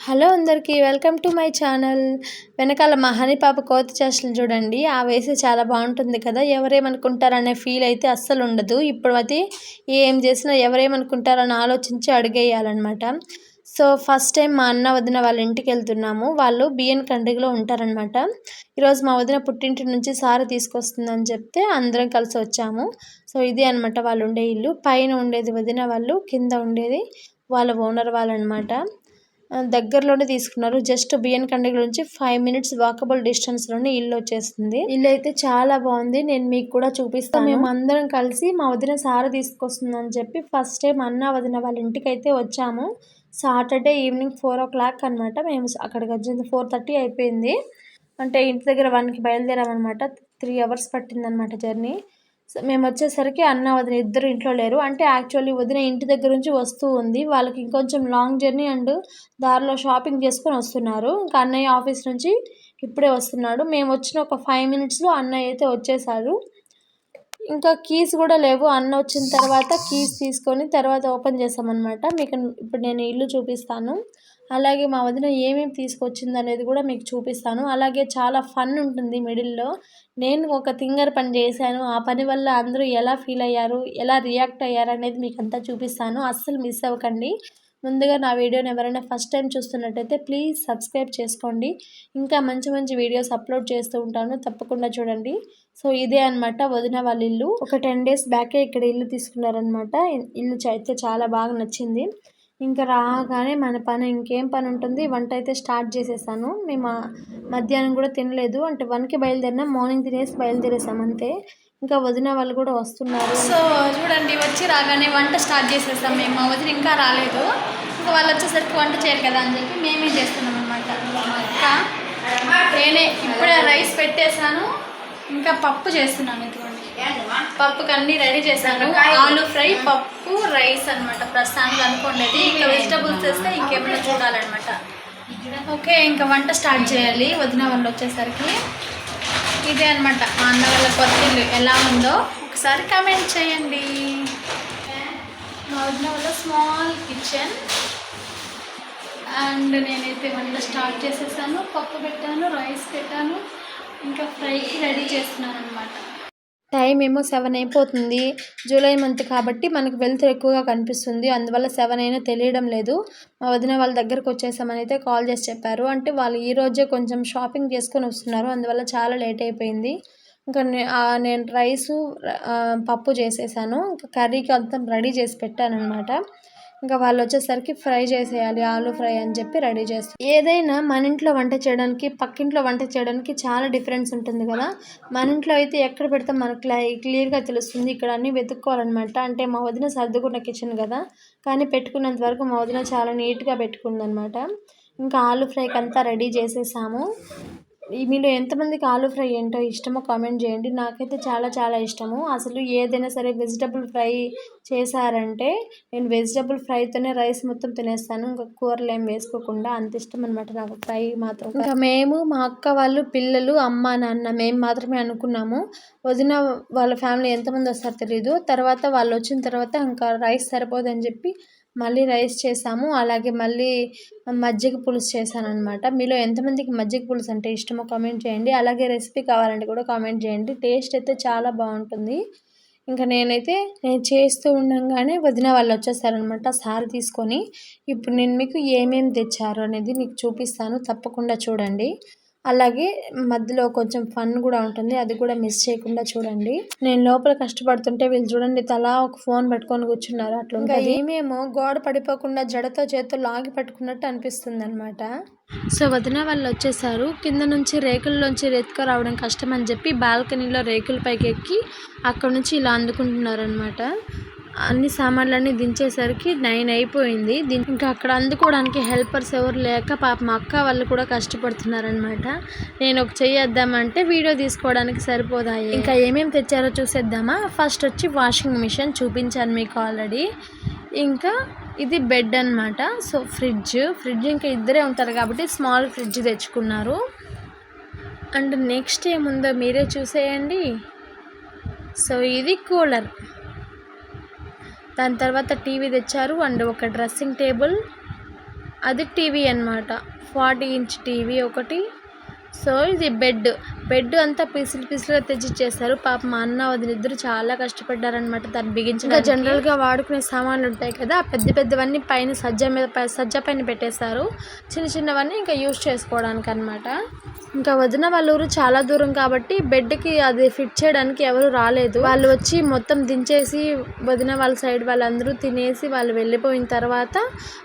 Hello అందరికీ welcome to my channel. వెనకాల మా హనీ పాప కోతి చేష్టలు చూడండి. ఆ వేసి చాలా బాగుంటుంది కదా. ఎవరేమనుకుంటారనే ఫీల్ అయితే అస్సలు ఉండదు. ఇప్పుడు అయితే ఏం చేసినా ఎవరేమనుకుంటారని ఆలోచించి అడిగేయాలన్నమాట. సో ఫస్ట్ టైం మా అన్న వదిన వాళ్ళ ఇంటికి వెళ్తున్నాము. వాళ్ళు బిఎన్ కండ్రిగలో ఉంటారనమాట ఈరోజు మా వదిన పుట్టింటి నుంచి సారి తీసుకొస్తుందని చెప్తే అందరం కలిసి వచ్చాము. సో ఇది అనమాట వాళ్ళు ఉండే ఇల్లు. పైన ఉండేది వదిన వాళ్ళు కింద ఉండేది వాళ్ళ ఓనర్ వాళ్ళు అనమాట దగ్గరలోనే తీసుకున్నారు. జస్ట్ బిఎన్ కండిగల నుంచి ఫైవ్ మినిట్స్ వాకబుల్ డిస్టెన్స్లోనే ఇల్లు వచ్చేస్తుంది. ఇల్లు అయితే చాలా బాగుంది. నేను మీకు కూడా చూపిస్తాను. మేము అందరం కలిసి మా వదిన సార తీసుకొస్తుందని చెప్పి ఫస్ట్ టైం అన్న వదిన వాళ్ళ ఇంటికి అయితే వచ్చాము. Saturday evening four o'clock అనమాట మేము అక్కడికి వచ్చింది ఫోర్ థర్టీ అయిపోయింది. అంటే ఇంటి దగ్గర వన్కి బయలుదేరామన్నమాట. త్రీ అవర్స్ పట్టిందనమాట జర్నీ. సో మేము వచ్చేసరికి అన్న వదిన ఇద్దరు ఇంట్లో లేరు. అంటే యాక్చువల్లీ వదిన ఇంటి దగ్గర నుంచి వస్తూ ఉంది. వాళ్ళకి ఇంకొంచెం లాంగ్ జర్నీ అండ్ దారిలో షాపింగ్ చేసుకొని వస్తున్నారు. ఇంకా అన్నయ్య ఆఫీస్ నుంచి ఇప్పుడే వస్తున్నాడు. మేము వచ్చిన ఒక ఫైవ్ మినిట్స్లో అన్నయ్య అయితే వచ్చేసారు. ఇంకా కీస్ కూడా లేవు. అన్న వచ్చిన తర్వాత కీస్ తీసుకొని తర్వాత ఓపెన్ చేసామన్నమాట మీకు ఇప్పుడు నేను ఇల్లు చూపిస్తాను. అలాగే మా వదిన ఏమేమి తీసుకొచ్చింది అనేది కూడా మీకు చూపిస్తాను. అలాగే చాలా ఫన్ ఉంటుంది మిడిల్లో నేను ఒక థింగర్ పని చేశాను. ఆ పని వల్ల అందరూ ఎలా ఫీల్ అయ్యారు? ఎలా రియాక్ట్ అయ్యారు అనేది మీకు అంతా చూపిస్తాను. అస్సలు మిస్ అవ్వకండి. ముందుగా నా వీడియోని ఎవరైనా ఫస్ట్ టైం చూస్తున్నట్టయితే ప్లీజ్ సబ్స్క్రైబ్ చేసుకోండి. ఇంకా మంచి మంచి వీడియోస్ అప్లోడ్ చేస్తూ ఉంటాను. తప్పకుండా చూడండి. సో ఇదే అన్నమాట వదిన వాళ్ళ ఇల్లు. ఒక టెన్ డేస్ బ్యాకే ఇక్కడ ఇల్లు తీసుకున్నారనమాట ఇల్లు అయితే చాలా బాగా నచ్చింది. ఇంకా రాగానే మన పని ఇంకేం పని ఉంటుంది? వంట అయితే స్టార్ట్ చేసేసాను. మేము మధ్యాహ్నం కూడా తినలేదు. అంటే వన్కి బయలుదేరినా మార్నింగ్ తినేసి బయలుదేరేసాం అంతే. ఇంకా వదిన వాళ్ళు కూడా వస్తున్నారు. సో చూడండి వచ్చి రాగానే వంట స్టార్ట్ చేసేసాం మేము. మా వదిన ఇంకా రాలేదు. ఇంకా వాళ్ళు వచ్చేసరికి వంట చేయరు కదా అని చెప్పి మేమే చేస్తున్నాం అనమాట నేనే ఇప్పుడే రైస్ పెట్టేశాను. ఇంకా పప్పు చేస్తున్నాను ఇదిగోండి. పప్పుకి అన్నీ రెడీ చేశాను. ఆలు ఫ్రై పప్పు రైస్ అన్నమాట. ప్రస్తుతానికి అనుకోండి ఇంకా వెజిటబుల్స్ వేస్తే ఇంకేమైనా చూడాలన్నమాట. ఓకే ఇంకా వంట స్టార్ట్ చేయాలి. వదిన వాళ్ళు వచ్చేసరికి. ఇదే అన్నమాట. మా అన్న వాళ్ళ కొత్త ఇల్లు ఎలా ఉందో ఒకసారి కమెంట్ చేయండి. మా వదిన వాళ్ళ స్మాల్ కిచెన్ అండ్ నేనైతే వంట స్టార్ట్ చేసేసాను. పప్పు పెట్టాను రైస్ పెట్టాను. ఇంకా ఫ్రైకి రెడీ చేస్తున్నాను అనమాట టైం ఏమో సెవెన్ అయిపోతుంది. జూలై మంత్ కాబట్టి మనకు వెల్త్ ఎక్కువగా కనిపిస్తుంది. అందువల్ల సెవెన్ అయినా తెలియడం లేదు. మా వదిన వాళ్ళ దగ్గరకు వచ్చేసామని అయితే కాల్ చేసి చెప్పారు. అంటే వాళ్ళు ఈ రోజే కొంచెం షాపింగ్ చేసుకొని వస్తున్నారు. అందువల్ల చాలా లేట్ అయిపోయింది. ఇంకా నేను రైసు పప్పు చేసేసాను. ఇంకా కర్రీకి అంతా రెడీ చేసి పెట్టాను అనమాట ఇంకా వాళ్ళు వచ్చేసరికి ఫ్రై చేసేయాలి ఆలు ఫ్రై అని చెప్పి రెడీ చేస్తాం. ఏదైనా మన ఇంట్లో వంట చేయడానికి పక్కింట్లో వంట చేయడానికి చాలా డిఫరెన్స్ ఉంటుంది కదా. మన ఇంట్లో అయితే ఎక్కడ పెడితే మనకు క్లియర్గా తెలుస్తుంది. ఇక్కడ అన్నీ వెతుక్కోవాలన్నమాట. అంటే మా వదిన సర్దుకున్న కిచెన్ కదా. కానీ పెట్టుకున్నంత వరకు మా వదిన చాలా నీట్గా పెట్టుకుందనమాట ఇంకా ఆలు ఫ్రైకి అంతా రెడీ చేసేసాము. మీరు ఎంతమందికి ఆలు ఫ్రై ఏంటో ఇష్టమో కామెంట్ చేయండి. నాకైతే చాలా చాలా ఇష్టము. అసలు ఏదైనా సరే వెజిటబుల్ ఫ్రై చేశారంటే నేను వెజిటబుల్ ఫ్రైతోనే రైస్ మొత్తం తినేస్తాను. ఇంకా కూరలు ఏం వేసుకోకుండా అంత ఇష్టం అనమాట నాకు ఫ్రై మాత్రం ఇంకా మేము మా అక్క వాళ్ళు పిల్లలు అమ్మ నాన్న మేము మాత్రమే అనుకున్నాము. వదిన వాళ్ళ ఫ్యామిలీ ఎంతమంది వస్తారో తెలియదు తర్వాత వాళ్ళు వచ్చిన తర్వాత ఇంకా రైస్ సరిపోదని చెప్పి మళ్ళీ రైస్ చేసాము. అలాగే మళ్ళీ మజ్జిగ పులుసు చేశాను అనమాట మీలో ఎంతమందికి మజ్జిగ పులుసు అంటే ఇష్టమో కామెంట్ చేయండి. అలాగే రెసిపీ కావాలంటే కూడా కామెంట్ చేయండి. టేస్ట్ అయితే చాలా బాగుంటుంది. ఇంకా నేనైతే నేను చేస్తూ ఉండగానే వదిన వాళ్ళు వచ్చేసారనమాట సారి తీసుకొని. ఇప్పుడు నేను మీకు ఏమేమి తెచ్చారు అనేది మీకు చూపిస్తాను. తప్పకుండా చూడండి. అలాగే మధ్యలో కొంచెం ఫన్ కూడా ఉంటుంది. అది కూడా మిస్ చేయకుండా చూడండి. నేను లోపల కష్టపడుతుంటే వీళ్ళు చూడండి తలా ఒక ఫోన్ పెట్టుకొని కూర్చున్నారు. అట్లా ఏమేమో గోడ పడిపోకుండా జడతో చేతితో లాగి పట్టుకున్నట్టు అనిపిస్తుంది అనమాట సో వదిన వాళ్ళు వచ్చేసారు. కింద నుంచి రేకుల్లోంచి రావడం కష్టం అని చెప్పి బాల్కనీలో రేకుల పైకి ఎక్కి అక్కడ నుంచి ఇలా అందుకుంటున్నారనమాట అన్ని సామాన్లన్నీ దించేసరికి నైన్ అయిపోయింది. ఇంకా అక్కడ అందుకోవడానికి హెల్పర్స్ ఎవరు లేక పాప మా అక్క వాళ్ళు కూడా కష్టపడుతున్నారనమాట నేను ఒక చేద్దామంటే వీడియో తీసుకోవడానికి సరిపోదాయి ఇంకా ఏమేమి తెచ్చారో చూసేద్దామా? ఫస్ట్ వచ్చి వాషింగ్ మిషన్ చూపించాను మీకు ఆల్రెడీ. ఇంకా ఇది బెడ్ అన్నమాట. So fridge. ఫ్రిడ్జ్ ఇంకా ఇద్దరే ఉంటారు కాబట్టి స్మాల్ ఫ్రిడ్జ్ తెచ్చుకున్నారు. అండ్ నెక్స్ట్ ఏముందో మీరే చూసేయండి. సో ఇది కూలర్. దాని తర్వాత టీవీ తెచ్చారు అండ్ ఒక డ్రెస్సింగ్ టేబుల్. అది టీవీ అన్నమాట. ఫార్టీ ఇంచ్ టీవీ ఒకటి. సో ఇది బెడ్. బెడ్ అంతా పీసులు పీసులుగా తెచ్చి ఇచ్చేస్తారు పాప మా అన్న వదిన ఇద్దరు చాలా కష్టపడ్డారనమాట దాన్ని బిగించడం జనరల్గా వాడుకునే సామాన్లు ఉంటాయి కదా పెద్ద పెద్దవన్నీ పైన సజ్జ మీద సజ్జ పైన పెట్టేస్తారు చిన్న చిన్నవన్నీ ఇంకా యూజ్ చేసుకోవడానికి అనమాట ఇంకా వదిన వాళ్ళ ఊరు చాలా దూరం కాబట్టి బెడ్కి అది ఫిట్ చేయడానికి ఎవరు రాలేదు. వాళ్ళు వచ్చి మొత్తం దించేసి వదిన వాళ్ళ సైడ్ వాళ్ళందరూ తినేసి వాళ్ళు వెళ్ళిపోయిన తర్వాత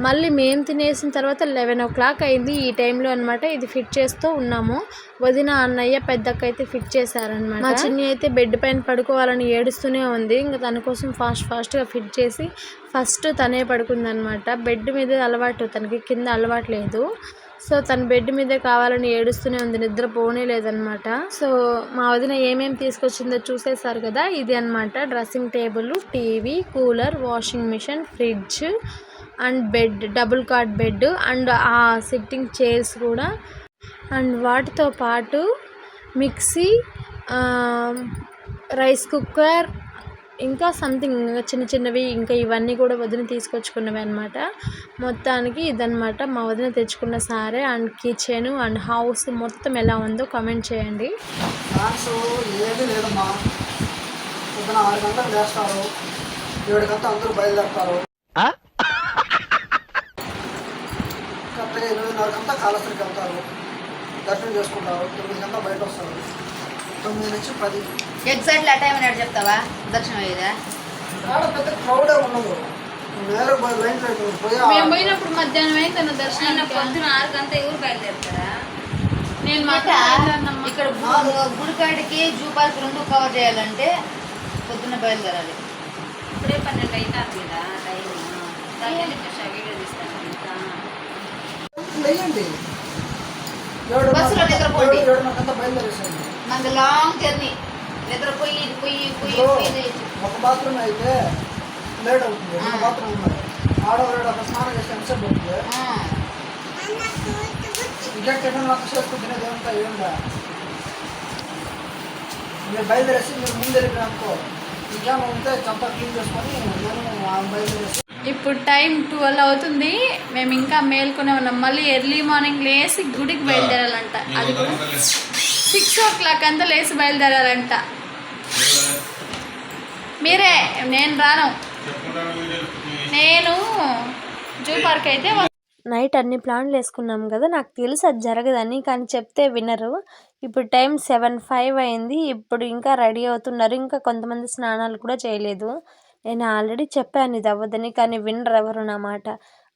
మళ్ళీ మేము తినేసిన తర్వాత లెవెన్ ఓ క్లాక్ అయింది ఈ టైంలో అనమాట ఇది ఫిట్ చేస్తూ ఉన్నాము. వదిన అన్నయ్య పెద్దకైతే ఫిట్ చేశారనమాట మా చిన్ని అయితే బెడ్ పైన పడుకోవాలని ఏడుస్తూనే ఉంది. ఇంకా తన కోసం ఫాస్ట్ ఫాస్ట్గా ఫిట్ చేసి ఫస్ట్ తనే పడుకుందనమాట బెడ్ మీద అలవాటు తనకి కింద అలవాటు లేదు. సో తన బెడ్ మీదే కావాలని ఏడుస్తూనే ఉంది. నిద్ర పోనే లేదనమాట సో మా వదిన ఏమేమి తీసుకొచ్చిందో చూసేసారు కదా? ఇది అన్నమాట. Dressing table TV cooler washing machine fridge and bed double cot bed and ఆ సిట్టింగ్ చైర్స్ కూడా అండ్ వాటితో పాటు మిక్సీ ఆ, రైస్ కుక్కర్ ఇంకా సంథింగ్ చిన్న చిన్నవి ఇంకా ఇవన్నీ కూడా వదిన తీసుకొచ్చుకున్నవి అనమాట మొత్తానికి ఇదన్నమాట మా వదిన తెచ్చుకున్న సారే అండ్ కిచెన్ అండ్ హౌస్ మొత్తం ఎలా ఉందో కామెంట్ చేయండి. డాన్స్ ఏమీ లేదమ్మా. పొద్దున ఆరు గంటలకు లేస్తారు. ఏడు గంటలు అందరూ బయలుదేరుతారు. కరెక్ట్గా ఎనిమిదిన్నర గంటల కాళహస్తికి వెళ్తారు. దర్శనం చేసుకుంటారు తొమ్మిది గంటల బయట వస్తారు తొమ్మిది నుంచి పది. ఎగ్జాక్ట్లీ ఆ టైం నాడు చెప్తావా? దర్శనం అయ్యేదా? ఆడ పెద్ద క్రౌడే ఉండదు నేరు పోయి లైన్ పోయి ఆ- మేము పోయినప్పుడు మధ్యాహ్నం అయింది తన దర్శనం పొద్దున ఆరు గంట ఎవరు బయలుదేరుతారా నేను మాట్లాడానమ్మా ఇక్కడ గు- గుడికాడికి జూ పార్క్ రెండు కవర్ చేయాలంటే పొద్దున్న బయలుదేరాలి. ఇప్పుడే పన్నెండు అవుతారు కదా టైం వీడియో తీస్తాను. బస్సులో నిద్రపోండి. మనది లాంగ్ జర్నీ నిద్రపోయి పోయి పోయి. ఒక బాత్రూమ్ అయితే లేట్ అవుతుంది. రెండు బాత్రూమ్ ఉన్నాయి. ఆడవాళ్ళు ఒక స్నానం అవుతుంది ఆ. ఇంకా టిఫిన్ అంతా చేసుకుంటున్నది ఏమంతా ఏముందా? మీరు బయలుదేరేసి మీరు ముందు వెళ్ళిపోయానుకో ఇంకేమో ఉంటే చంపా క్లీన్ చేసుకొని నేను బయలుదేరేసి ఇప్పుడు టైం ట్వెల్వ్ అవుతుంది. మేము ఇంకా మేల్కొనే ఉన్నాం. మళ్ళీ ఎర్లీ మార్నింగ్ లేసి గుడికి బయలుదేరాలంట. అది కూడా సిక్స్ ఓ క్లాక్ అంతా లేచి బయలుదేరాలంట. మీరే నేను రాను. నేను జూ పార్క్ అయితే నైట్ అన్ని ప్లాన్లు వేసుకున్నాం కదా నాకు తెలుసు అది జరగదని కానీ చెప్తే వినరు. ఇప్పుడు టైం సెవెన్ ఫైవ్ అయింది. ఇప్పుడు ఇంకా రెడీ అవుతున్నారు. ఇంకా కొంతమంది స్నానాలు కూడా చేయలేదు. నేను ఆల్రెడీ చెప్పాను ఇది అవ్వదని కానీ వినరు ఎవరు నా మాట.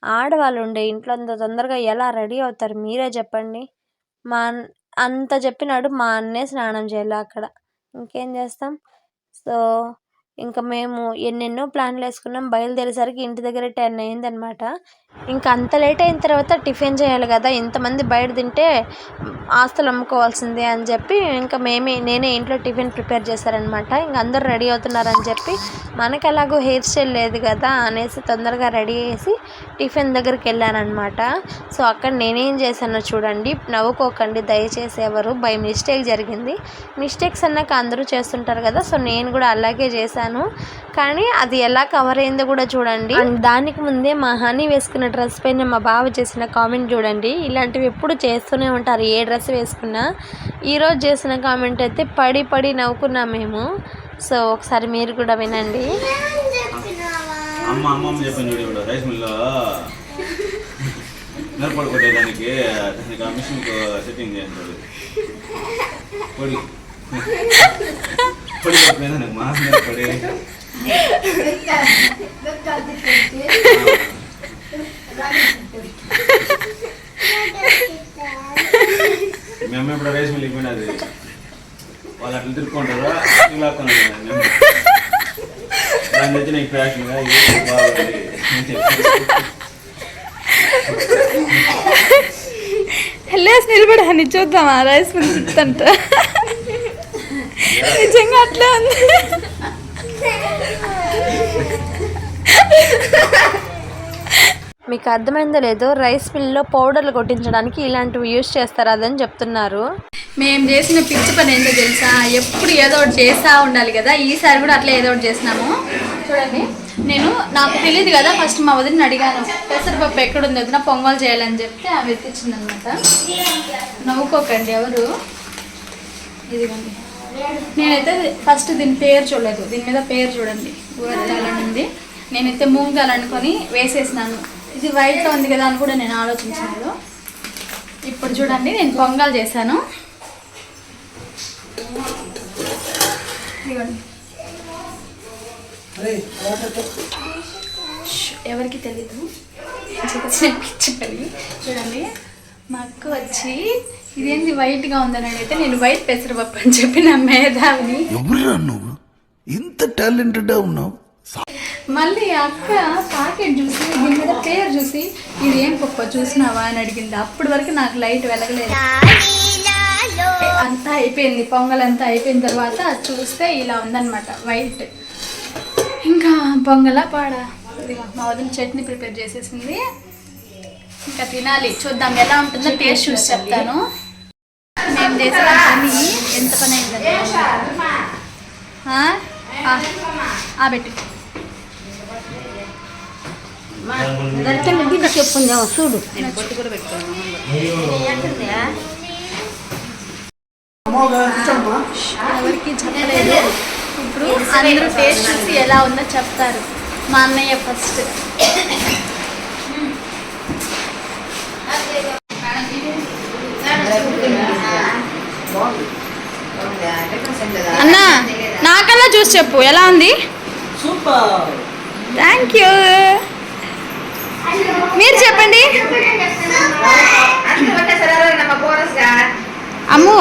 ఆడవాళ్ళు ఉండే ఇంట్లో అంత తొందరగా ఎలా రెడీ అవుతారు మీరే చెప్పండి. మా అంత చెప్పినాడు మా అన్నే స్నానం చేయాలి అక్కడ. ఇంకేం చేస్తాం? సో ఇంకా మేము ఎన్నెన్నో ప్లాన్లు వేసుకున్నాం. బయలుదేరేసరికి ఇంటి దగ్గర టెన్ అయిందనమాట ఇంకా అంత లేట్ అయిన తర్వాత టిఫిన్ చేయాలి కదా. ఇంతమంది బయట తింటే ఆస్తులు అమ్ముకోవాల్సిందే అని చెప్పి ఇంకా మేమే నేనే ఇంట్లో టిఫిన్ ప్రిపేర్ చేశారనమాట ఇంకా అందరూ రెడీ అవుతున్నారని చెప్పి మనకు ఎలాగో హెయిర్ స్టైల్ లేదు కదా అనేసి తొందరగా రెడీ చేసి టిఫిన్ దగ్గరికి వెళ్ళానమాట సో అక్కడ నేనేం చేశానో చూడండి. నవ్వుకోకండి దయచేసి ఎవరు. బై మిస్టేక్ జరిగింది. మిస్టేక్స్ అన్నాక అందరూ చేస్తుంటారు కదా. సో నేను కూడా అలాగే చేశాను. కానీ అది ఎలా కవర్ అయిందో కూడా చూడండి. అండ్ దానికి ముందే మా హనీ వేసుకున్న డ్రెస్ పైన మా బావ చేసిన కామెంట్ చూడండి. ఇలాంటివి ఎప్పుడు చేస్తూనే ఉంటారు. ఏ డ్రెస్ వేసుకున్నా ఈరోజు చేసిన కామెంట్ అయితే పడి పడి నవ్వుకున్నాం మేము. సో ఒకసారి మీరు కూడా వినండి. అమ్మ అమ్మమ్మ చూడు రైస్ మిల్లో కొట్టేదానికి దానికి ఆ సెట్టింగ్ చేయండి పొడి పొడి చెప్పలేదానికి మా మిరపొడి మేము ఇప్పుడు రైస్ మిల్కి పోయినది వాళ్ళు అట్లా తిరుక్కుంటారు ఇలా మేము దాని నుంచి నీకు ప్యాకింగ్ బాగుంది లేసి నిలబడని చూద్దామా రైస్ మిల్తంట నిజంగా అట్లే ఉంది. మీకు అర్థమైందో లేదో రైస్ మిల్లో పౌడర్లు కొట్టించడానికి ఇలాంటివి యూస్ చేస్తారు అదని చెప్తున్నారు. మేము చేసిన పిచ్చి పని ఏంటో తెలుసా? ఎప్పుడు ఏదో ఒకటి చేస్తూ ఉండాలి కదా. ఈసారి కూడా అట్లా ఏదో ఒకటి చేసినాము. చూడండి. నేను నాకు తెలియదు కదా ఫస్ట్ మా వదిలిని అడిగాను. పెసరపప్పు ఎక్కడుంది వదిన? పొంగల్ చేయాలని చెప్తే ఆమె ఎత్తిచ్చింది అనమాట నవ్వుకోకండి ఎవరు? ఇదిగోండి. నేనైతే ఫస్ట్ దీని పేరు చూడలేదు దీని మీద పేరు చూడండి ఊరతాలని ఉంది నేనైతే మూంగాలు అనుకొని వేసేసినాను ఇది వైట్లో ఉంది కదా అని కూడా నేను ఆలోచించాను ఇప్పుడు చూడండి నేను పొంగల్ చేశాను ఎవరికి తెలీదు చెప్పాలి చూడండి మా అక్క వచ్చి ఇదేంది వైట్గా ఉందని అడిగితే నేను వైట్ పెసరపప్పు అని చెప్పి నా మేధావిని. ఎవరురా నువ్వు? ఇంత టాలెంటెడ్ ఉన్నావు. మళ్ళీ అక్క ప్యాకెట్ చూసి దీని మీద పేరు చూసి ఇది ఏం పప్పు చూసినావా? అని అడిగింది. అప్పటి వరకు నాకు లైట్ వెలగలేదు. అంతా అయిపోయింది. పొంగల్ అంతా అయిపోయిన తర్వాత చూస్తే ఇలా ఉందన్నమాట వైట్ ఇంకా పొంగల పాడ? మా వదిన చట్నీ ప్రిపేర్ చేసేసింది. ఇంకా తినాలి చూద్దాం ఎలా ఉంటుందో టేస్ట్ చూసి చెప్తాను. మేము చేసిన పని ఎంత పని అయిందండి పెట్టి. చెప్పుందేమో చూడు. నేను ఎవరికి చెప్పలేదు. ఇప్పుడు అందరూ టేస్ట్ చూసి ఎలా ఉందో చెప్తారు. మా అన్నయ్య ఫస్ట్ అన్న నాకన్నా చూసి చెప్పు ఎలా ఉంది? సూపర్. థ్యాంక్ యూ మీరు చెప్పండి. Ammu.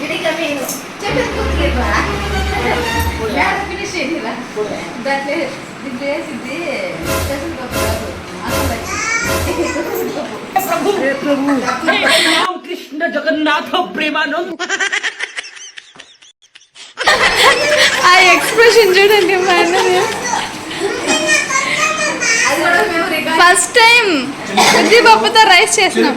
తెలియదు అర్థమైపోయింది ఆ ఎక్స్ప్రెషన్ చూడండి మా అన్నది ఫస్ట్ టైం ఉద్దిపప్పుతో రైస్ చేసినాం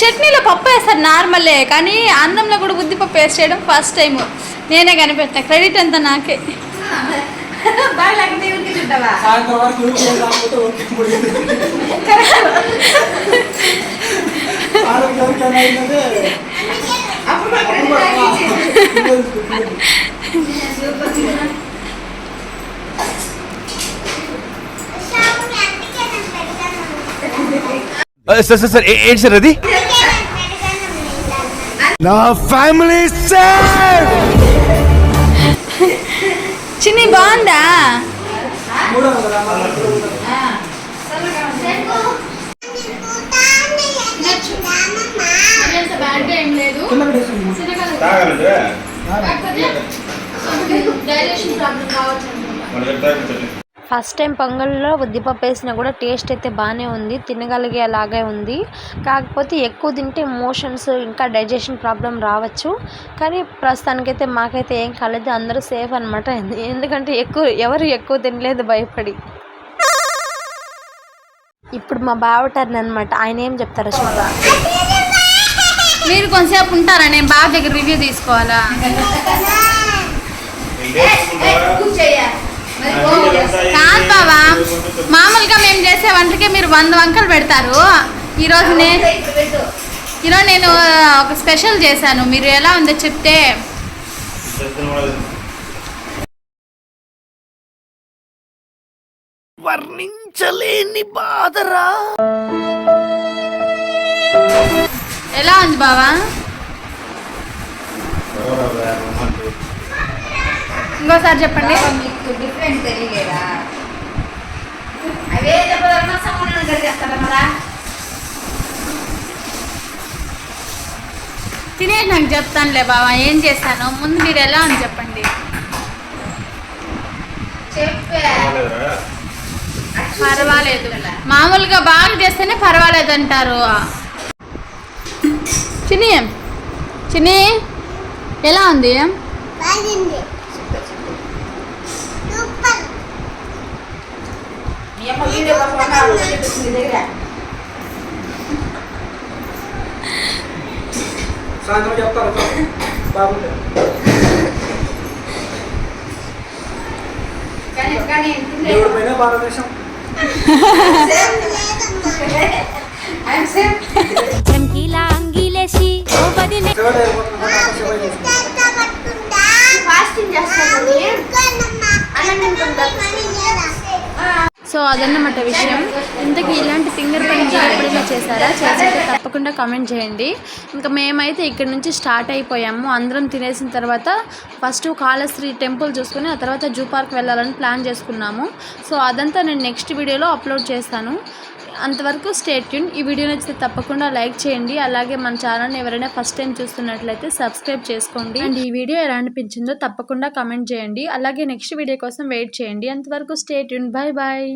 చట్నీలో పప్పు వేస్తారు నార్మలే కానీ అన్నంలో కూడా ఉద్దిపప్పు వేస్ట్ చేయడం ఫస్ట్ టైం నేనే కనిపెట్టా క్రెడిట్ అంతా నాకే? సార్ సార్ సార్ ఏంటి సార్ అది? నా ఫ్యామిలీ సార్ చిన్ని బాగుందా? డైజెషన్ ప్రాబ్లం కావచ్చు ఫస్ట్ టైం పొంగల్లో ఉద్దిపప్పు వేసినా కూడా టేస్ట్ అయితే బాగానే ఉంది తినగలిగేలాగే ఉంది. కాకపోతే ఎక్కువ తింటే మోషన్స్ ఇంకా డైజెషన్ ప్రాబ్లం రావచ్చు. కానీ ప్రస్తుతానికైతే మాకైతే ఏం కాలేదు అందరూ సేఫ్ అనమాట ఎందుకంటే ఎక్కువ ఎవరు ఎక్కువ తినలేదు భయపడి. ఇప్పుడు మా బావ టర్న్ అనమాట ఆయన ఏం చెప్తారో చూద్దాం. మీరు కొంతసేపు ఉంటారా? నేను బాగా దగ్గర రివ్యూ తీసుకోవాలా? కాదు బావా. మామూలుగా మేము చేసే వంటకే మీరు వంద వంకలు పెడతారు. ఈరోజు నేను ఈరోజు నేను ఒక స్పెషల్ చేశాను. మీరు ఎలా ఉందో చెప్తే వర్ణించలేని బాధరా. ఎలా ఉంది బావా? ఇంకోసారి చెప్పండి. నీకు డిఫరెంట్ తెలియలేదా? అవే చెప్పదమ్మా సమానం చేస్తారా మరా? తినేసి నాకు చెప్తానులే బావా ఏం చేశాను ముందు మీరు ఎలా అని చెప్పండి. పర్వాలేదు. మామూలుగా బాగా చేస్తేనే పర్వాలేదు అంటారు. చిని చిని ఎలా ఉంది ఏమో వీడియో కోసం చూపిస్తుంది దగ్గర సాయంత్రం చెప్తారు బాగుంటుంది కానీ కానీ దేవుడి పైన భారతదేశం ఫాస్టింగ్ చేస్తాను సో అదన్నమాట విషయం. ఇంతకీ ఇలాంటి ఫింగర్ ప్రింట్ ఎప్పుడైనా చేశారా? చేసితే తప్పకుండా కామెంట్ చేయండి. ఇంకా మేమైతే ఇక్కడ నుంచి స్టార్ట్ అయిపోయాము. అందరం తినేసిన తర్వాత ఫస్ట్ కాళశ్రీ టెంపుల్ చూసుకొని ఆ తర్వాత జూ పార్క్ వెళ్ళాలని ప్లాన్ చేసుకున్నాము. సో అదంతా నేను నెక్స్ట్ వీడియోలో అప్లోడ్ చేస్తాను. అంతవరకు స్టేట్ ట్యూన్ ఈ వీడియో నచ్చితే తప్పకుండా లైక్ చేయండి. అలాగే మన ఛానల్ని ఎవరైనా ఫస్ట్ టైం చూస్తున్నట్లయితే సబ్స్క్రైబ్ చేసుకోండి. అండ్ ఈ వీడియో ఎలా అనిపించిందో తప్పకుండా కమెంట్ చేయండి. అలాగే నెక్స్ట్ వీడియో కోసం వెయిట్ చేయండి. అంతవరకు స్టేట్ ట్యూన్ బాయ్ బాయ్